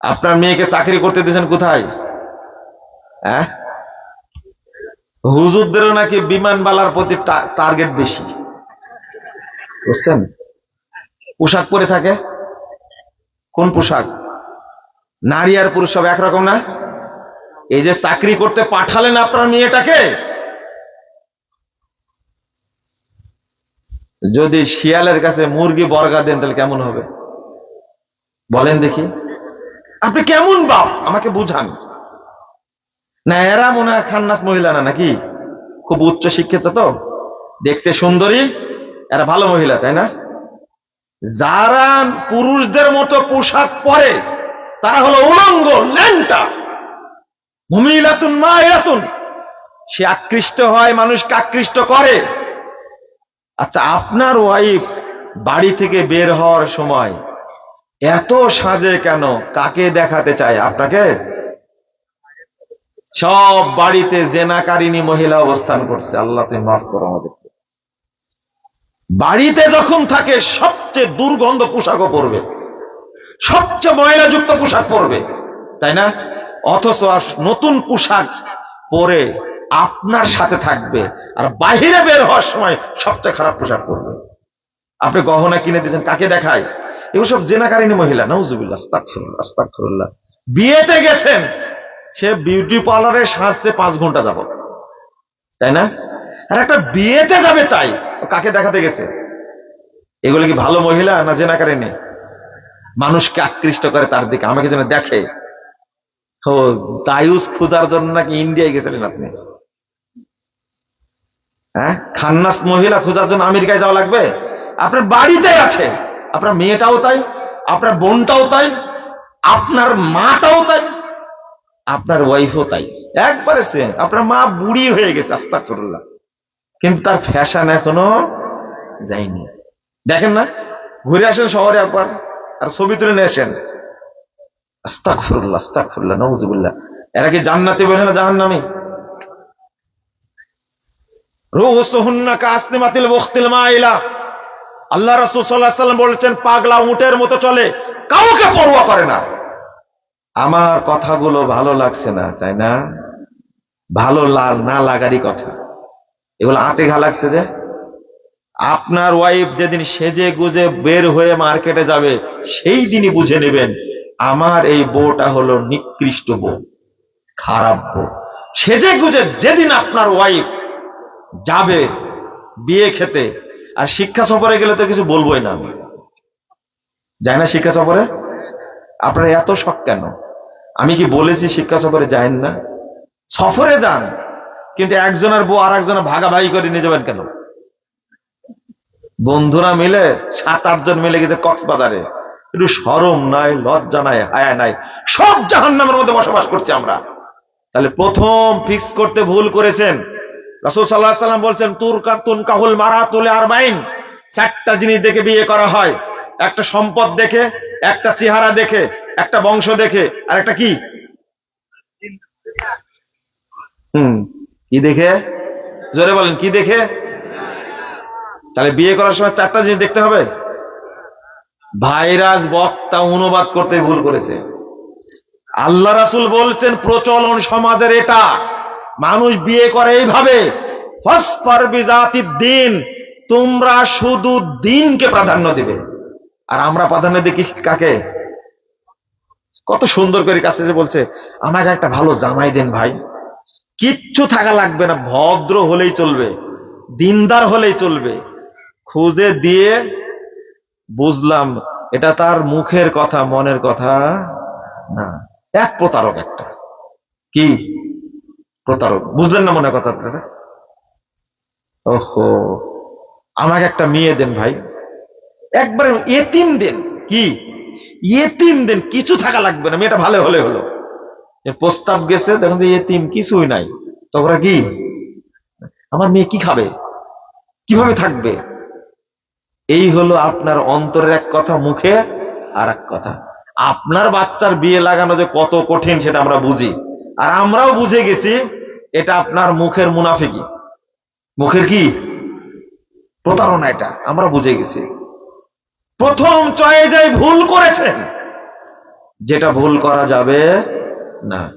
আপনার মেয়েকে চাকরি করতে দিয়েছেন কোথায়? হ্যাঁ? হুজুরদেরও নাকি বিমানবালার প্রতি টার্গেট বেশি। বুঝছেন? পোশাক পরে থাকে? কোন পোশাক? নারী আর পুরুষ সব একরকম না? এই যে চাকরি করতে পাঠালেন আপনার মেয়েটাকে? যদি শিয়ালের কাছে মুরগি বর্গা দেন তাহলে কেমন হবে? বলেন দেখি। আপনি কেমন বাপ? আমাকে বুঝান। না, এরা মনে হয় খান্নাস মহিলা না, নাকি? খুব উচ্চ শিক্ষিত তো। দেখতে সুন্দরী, এরা ভালো মহিলা, তাই না? যারা পুরুষদের মতো পোশাক পরে, তারা হলো উলঙ্গ, ল্যাংটা। মহিলাতুন মা এরাতুন সে আকৃষ্ট হয়, মানুষকে আকৃষ্ট করে। আচ্ছা আপনার ওয়াইফ বাড়ি থেকে বের হওয়ার সময় এত সাজে কেন? কাকে দেখাতে চায় আপনাকে? সব বাড়িতে জেনাকারিনী মহিলা অবস্থান করছে। আল্লাহ, তুমি মাফ করো আমাদেরকে বাড়িতে যখন থাকে, সবচেয়ে দুর্গন্ধ পোশাকও পরবে। সবচেয়ে ময়লাযুক্ত পোশাক পরবে। তাই না? অথচ নতুন পোশাক পরে আপনার সাথে থাকবে আর বাহিরে বের হওয়ার সময় সবচেয়ে খারাপ পোশাক পরবে। আপনি গহনা কিনে দিয়েছেন, কাকে দেখায়? এগুলো সব জেনাকারিনী মহিলা নজুবিল্লাহ আস্তাগফিরুল্লাহ আস্তাগফিরুল্লাহ। বিয়েতে গেছেন, সে বিউটি পার্লারে সাজতে পাঁচ ঘণ্টা যাব তাই না? আর একটা বিয়েতে যাবে তাই, কাকে দেখাতে গেছে? এগুলো কি ভালো মহিলা না জেনাকারিনী? মানুষকে আকৃষ্ট করে তার দিকে, আমাকে যেন দেখে। ও দায়ুস খোঁজার জন্য নাকি ইন্ডিয়ায় গেছিলেন আপনি? হ্যাঁ? খান্নাস মহিলা খোঁজার জন্য আমেরিকায় যাওয়া লাগবে? আপনার বাড়িতে আছে। আপনার মেয়েটাও তাই, আপনার বোনটাও তাই, আপনার মাটাও তাই, আপনার ওয়াইফও তাই। একবারে সেম আপনার মা বুড়ি হয়ে গেছে আস্তা করল্লা কিন্তু তার ফ্যাশন এখনও যায়নি। দেখেন না, ঘুরে আসেন শহরে একবার, আর ছবি তুলে নিয়ে আসেন। আস্তাকফিরুল্লাহ আস্তাকফিরুল্লাহ নওয়াজুবিল্লাহ এরা কি জান্নাতি বলে না জাহান্নামী? রুহুসুহুন্না কাসনিমাতিল বুখতিল মাইলা। আল্লাহ রাসূল আলাইহি সাল্লাম বলেছেন, পাগলা উটের মতো চলে, কাউকে পরোয়া করে না। আমার কথাগুলো ভালো লাগছে না, তাই না? ভালো না লাগারই কথা। এগুলো আতে ঘা লাগছে যে। আপনার ওয়াইফ যেদিন সেজে গুজে বের হয়ে মার্কেটে যাবে, সেই দিনই বুঝে নেবেন, আমার এই বউটা হলো নিকৃষ্ট বউ, খারাপ বউ। সেজে গুজে যেদিন আপনার ওয়াইফ যাবে বিয়ে খেতে আর শিক্ষা সফরে গেলে তো কিছু বলবোই না আমি। যায় না শিক্ষা সফরে? আপনার এত শখ কেন? আমি কি বলেছি শিক্ষা সফরে যায়েন না? সফরে যান, কিন্তু একজনের বউ আর একজনের ভাগাভাগি করে নিয়ে যাবেন কেন? বন্ধুরা মিলে সাত আটজন মিলে গেছে কক্সবাজারে। একটু সরম নাই, লজ্জা নাই, হায়া নাই। সব জাহান্নামের মধ্যে বসবাস করছি আমরা। তাহলে প্রথম ফিক্স করতে ভুল করেছেন রসুল সাল্লাহ সাল্লাম বলছেন, তুর তুন কাহুল মারা তুলে আর বাইন চারটা জিনিস দেখে বিয়ে করা হয়। একটা সম্পদ দেখে, একটা চেহারা দেখে, একটা বংশ দেখে, আর একটা কি? হুম, কি দেখে? জোরে বলেন, কি দেখে? তাহলে বিয়ে করার সময় চারটা জিনিস দেখতে হবে। ভাইরাস, বক্তা, অনুবাদ করতে ভুল করেছে। আল্লাহ রাসুল বলছেন, প্রচলন সমাজের এটা। মানুষ বিয়ে করে এইভাবে। দিন, তোমরা শুধু দিনকে প্রাধান্য দিবে। আর আমরা প্রাধান্য দেখি কাকে? কত সুন্দর করে কাছে যে বলছে, আমাকে একটা ভালো জামাই দেন ভাই। কিচ্ছু থাকা লাগবে না, ভদ্র হলেই চলবে, দিনদার হলেই চলবে। খুঁজে দিয়ে বুঝলাম, এটা তার মুখের কথা, মনের কথা না। এক প্রতারক একটা। কি? প্রতারক। বুঝলেন না মনে কথা আপনারা? ওহো। আমাকে একটা মেয়ে দেন ভাই। একবারে এতিম দেন। কি? এতিম দেন। কিছু থাকা লাগবে না। মেয়েটা ভালো হলে হলো। প্রস্তাব গেছে, দেখুন যে এতিম, কিছুই নাই। তখন কি? আমার মেয়ে কি খাবে? কীভাবে থাকবে? এই হলো আপনার অন্তরের এক কথা, মুখে আর এক কথা। আপনার বাচ্চার বিয়ে লাগানো যে কত কঠিন, সেটা আমরা বুঝি। আর আমরাও বুঝে গেছি এটা আপনার মুখের মুনাফিকি। মুখের কি? প্রতারণা এটা, আমরা বুঝে গেছি। প্রথম চয়ে যাই ভুল করেছেন, যেটা ভুল করা যাবে না।